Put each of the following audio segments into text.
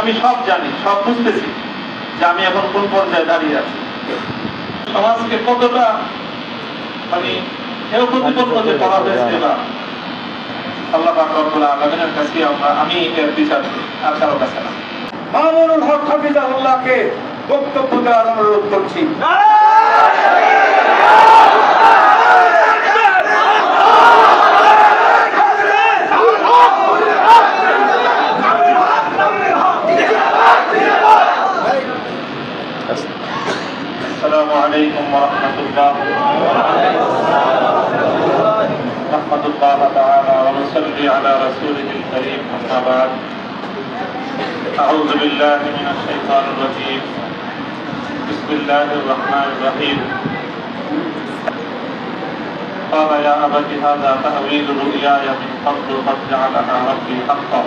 আমি সব জানি সব বুঝতেছি যে আমি এখন কোন পর্যায়ে দাঁড়িয়ে আছি। সমাজকে কতটা মানে এও প্রতিপন্ন যে করা হয়েছে বা আল্লাহ পাক রব্বুল আলামিনের কাছে আমরা আমি এর বিচার করি, আর কারও কাছে না। মামুনুল হক হাফিজাহুল্লাহকে বক্তব্য দেওয়ার অনুরোধ করছি। ورحمة الله. نحمد الله تعالى ونصلي على رسوله الكريم. أما بعد. أعوذ بالله من الشيطان الرجيم. بسم الله الرحمن الرحيم. قال يا أبت هذا تأويل رؤياي من قبل قد جعلها ربي حقا.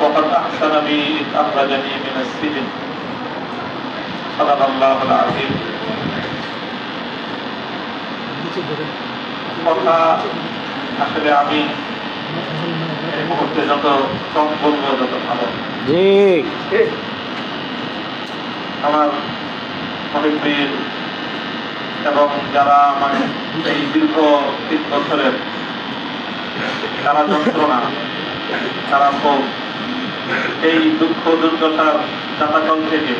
وقد أحسن بي إذ أخرجني من السجن. صدق الله العظيم. কথা আসলে আমি এই মুহূর্তে যত কম বলব তত ভালো। আমার অনেক বীর এবং যারা মানে এই দীর্ঘ তিন বছরের তারা যন্ত্রণা তারা খুব এই দুঃখ দুর্দশার চাতাকল থেকে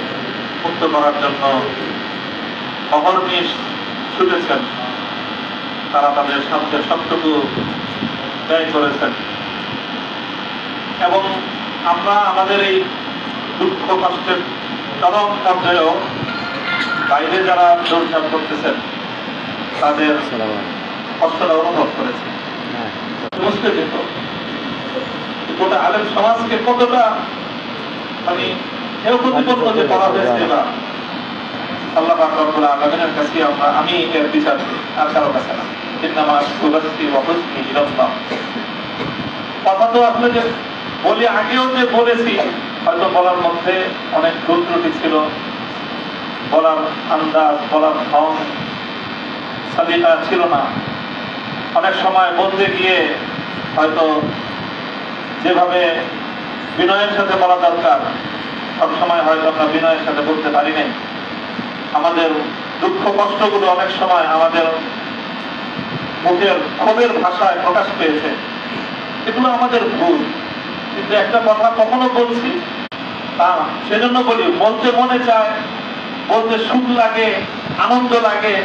মুক্ত করার জন্য অহর্নিশ ছুটেছেন? তারা তাদের সাধ্যের সবটুকু ব্যয় করেছেন। এবং আমরা আমাদের এই দুঃখ কষ্টের চরম পর্যায়েও বাইরে যারা দৌড়ঝাঁপ করতেছেন তাদের কষ্টটা অনুভব করেছে বুঝতে যেত গোটা আলেম সমাজকে কতটা মানে এও প্রতিপন্ন যে করা হয়েছে বা আল্লাহ রব্বুল কাছে আমরা আমি এর বিচার আর কারও কাছে না। কথা তো বলি আগেও যে বলেছি, হয়তো বলার মধ্যে অনেক ভুল ত্রুটি ছিল। বলার আন্দাজ, বলার ঢং সালিকা ছিল না। অনেক সময় বলতে গিয়ে হয়তো যেভাবে বিনয়ের সাথে বলা দরকার সব সময় হয়তো আমরা বিনয়ের সাথে বলতে পারি নাই। আমাদের দুঃখ কষ্টগুলো অনেক সময় আমাদের মুখের ক্ষোভের ভাষায় প্রকাশ পেয়েছে। এগুলো আমাদের ভুল। কিন্তু একটা কথা কখনো বলছি, তা। সেজন্য বলি, বলতে মনে চায়, বলতে সুখ লাগে, আনন্দ লাগে,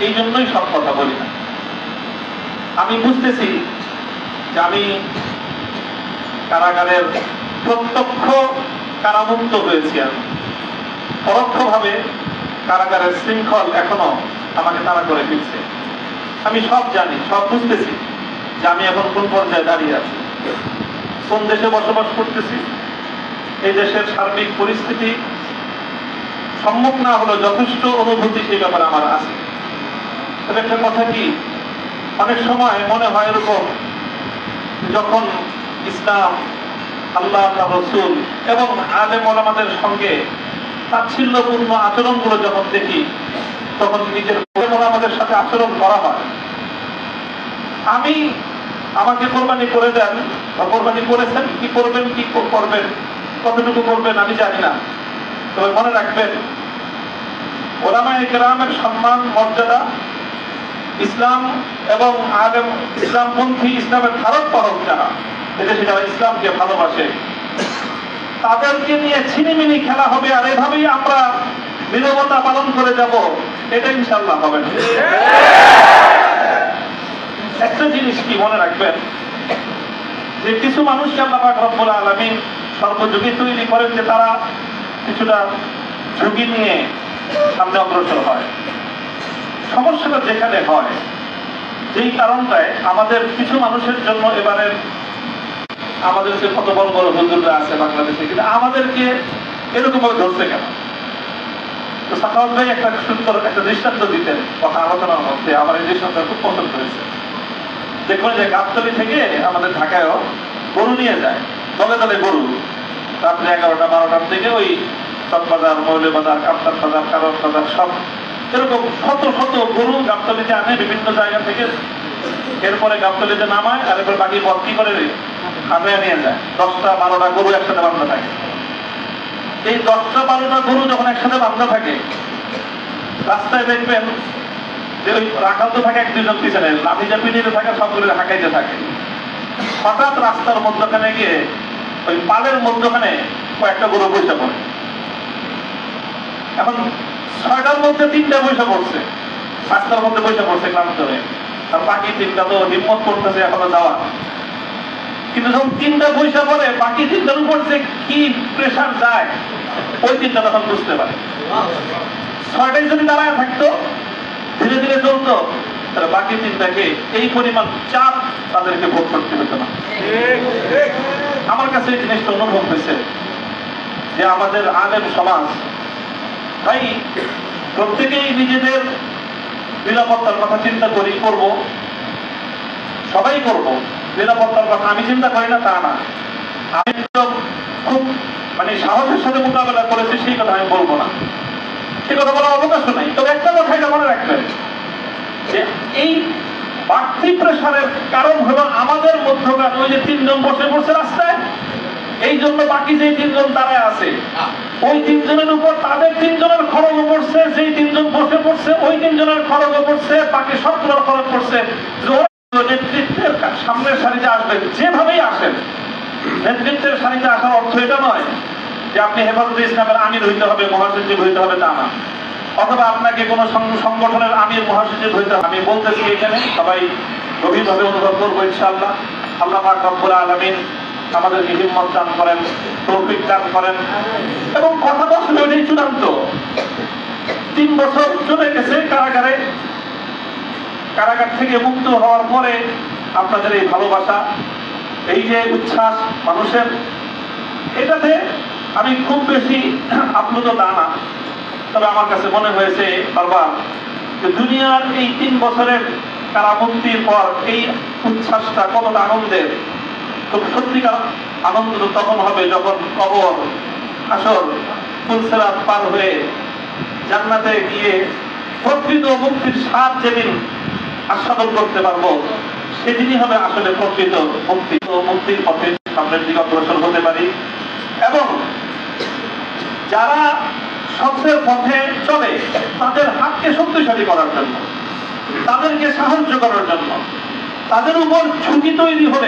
এই জন্যই সব কথা বলি না। আমি বুঝতেছি যে আমি কারাগারের প্রত্যক্ষ কারামুক্ত হয়েছি আমি। পরোক্ষভাবে কারাগারের শৃঙ্খল এখনও আমাকে তাড়া করে ফিরছে আমি সব জানি, সব বুঝতেছি যে আমি এখন কোন পর্যায়ে দাঁড়িয়ে আছি। কোন দেশে বসবাস করতেছি? এই দেশের সার্বিক পরিস্থিতি সম্মুখ না হলেও যথেষ্ট অনুভূতি সেই ব্যাপারে আমার আছে। তবে একটা কথা কি, অনেক সময় মনে হয় এরকম, যখন ইসলাম, আল্লাহ আল্লাহ, রসুল এবং আলেম ওলামাদের সঙ্গে তাচ্ছিল্যপূর্ণ আচরণগুলো যখন দেখি, তখন নিজের আলেম ওলামাদের সাথে আচরণ করা হয়। আমি আমাকে কোরবানি করে দেন, বা কোরবানি করেছেন, কি করবেন কি করবেন, কতটুকু করবেন, আমি জানি না। তবে মনে রাখবেন ওলামা একরামের সম্মান, মর্যাদা ইসলাম এবং আলেম, ইসলামপন্থী ইসলামের ধারক পালক যারা এদেশে যারা ইসলামকে ভালোবাসে। তাদেরকে নিয়ে ছিনিমিনি খেলা হবে আর এভাবেই আমরা নিরবতা পালন করে যাব এটা ইনশাল্লাহ হবে একটা জিনিস কি মনে রাখবেন? যে কিছু মানুষকে আল্লাহ রব্বুল আলামিন সর্বযুগে তৈরি করেন যে তারা কিছুটা ঝুঁকি নিয়ে সামনে অগ্রসর হয়। সমস্যাটা যেখানে হয়, যেই কারণটায় আমাদের কিছু মানুষের জন্য এবারে আমাদের যে কত বড় বড় হুজুররা আছে বাংলাদেশে, কিন্তু আমাদেরকে এরকম ভাবে ধরছে কেন? তো সাখাওয়াত ভাই একটা সুন্দর, একটা দৃষ্টান্ত দিতেন কথা আলোচনার মধ্যে, আমার এই দৃষ্টান্ত খুব পছন্দ হয়েছে। দেখবেন যে গাবতলি থেকে আমাদের ঢাকায়ও গরু নিয়ে যায়, দলে দলে গরু। রাত্রে এগারোটা, বারোটার থেকে ওই চকবাজার, মৌলবাজার কাপ্তার বাজার, কারণ বাজার সব এরকম শত শত গরু গাবতলিতে আনে বিভিন্ন জায়গা থেকে। এরপরে গাবতলিতে নামায়, আর এরপর বাকি পথ কি করে হাতে নিয়ে যায়। দশটা বারোটা গরু একসাথে বান্ধা থাকে। এই দশটা বারোটা গরু যখন একসাথে বান্ধা থাকে, রাস্তায় দেখবেন যে ওই রাখালতে থাকে এক দুজন পিছনে, লাঠি চাপিয়ে থাকে সবগুলো হাঁকাইতে থাকে। হঠাৎ রাস্তার মধ্যখানে গিয়ে ওই পালের মধ্যখানে কয়েকটা গরু পয়সা পড়ে। এখন ছয়টার মধ্যে তিনটা পয়সা পড়ছে। রাস্তার মধ্যে পয়সা পড়ছে ক্লান্ত হয়ে। আর বাকি তিনটা তো হিম্মত করতেছে এখনও যাওয়া। কিন্তু যখন তিনটা পয়সা পড়ে, বাকি তিনটার উপর যে কি প্রেশার যায়, ওই তিনটা তখন বুঝতে পারে। ছয়টায় যদি দাঁড়ায় থাকতো, ধীরে ধীরে চলতো, তাহলে বাকি তিনটাকে এই পরিমাণ চাপ তাদেরকে ভোগ করতে হতো না। আমার কাছে এই জিনিসটা অনুভব হয়েছে যে আমাদের আলেম সমাজ, তাই প্রত্যেকেই নিজেদের নিরাপত্তার কথা চিন্তা করি করব, সবাই করব। নিরাপত্তার কথা আমি চিন্তা করি না, তা না। আমি খুব মানে সাহসের সাথে মোকাবেলা করেছি, সেই কথা আমি বলব না। সে কথা বলার অবকাশ নাই। তবে একটা কথা এটা মনে রাখবেন, যে এই বাড়তি প্রেশারের কারণ হলো আমাদের মধ্যকার ওই যে তিনজন বসে পড়ছে রাস্তায়, এই জন্য বাকি যে তিনজন দাঁড়ায় আছে, ওই তিনজনের উপর তাদের তিনজনের খরচ পড়ছে, যেই তিনজন বসে পড়ছে, ওই তিনজনের খরচ পড়ছে, বাকি সবগুলোর খরচ পড়ছে। কা- সামনের সারিতে আসবেন, যেভাবেই আসেন। নেতৃত্বের সারিতে আসার অর্থ এটা নয় যে আপনি হেফাজতে ইসলামের আমির হইতে হবে, মহাসচিব হইতে হবে, তা না। অথবা আপনাকে কোনো সংগঠনের আমির, মহাসচিব হইতে হবে। আমি বলতেছি এখানে, সবাই গভীরভাবে অনুভব করব ইনশাআল্লাহ। আল্লাহ রব্বুল আলামিন আমাদেরকে হিম্মত দান করেন, তৌফিক দান করেন। এবং কথা আসলে ওইটাই চূড়ান্ত। তিন বছর চলে গেছে কারাগারে। কারাগার থেকে মুক্ত হওয়ার পরে আপনাদের এই ভালোবাসা, এই যে উচ্ছ্বাস মানুষের, এটাতে আমি খুব বেশি আপ্লুত তা না। তবে আমার কাছে মনে হয়েছে বারবার যে দুনিয়ার এই তিন বছরের কারামুক্তির পর এই উচ্ছ্বাসটা কতটা আনন্দের। খুব সত্যিকার আনন্দ তখন হবে যখন কবর, আসর ফুলসেরাত পার হয়ে জান্নাতে গিয়ে প্রকৃত মুক্তির স্বাদ যেদিন আস্বাদন করতে পারব সেদিনই হবে আসলে প্রকৃত মুক্তি। মুক্তির পথে সামনের দিকে অগ্রসর হতে পারি। এবং যারা সত্যের পথে চলে, তাদের হাতকে শক্তিশালী করার জন্য, তাদেরকে সাহায্য করার জন্য, তাদের উপর ঝুঁকি তৈরি হলে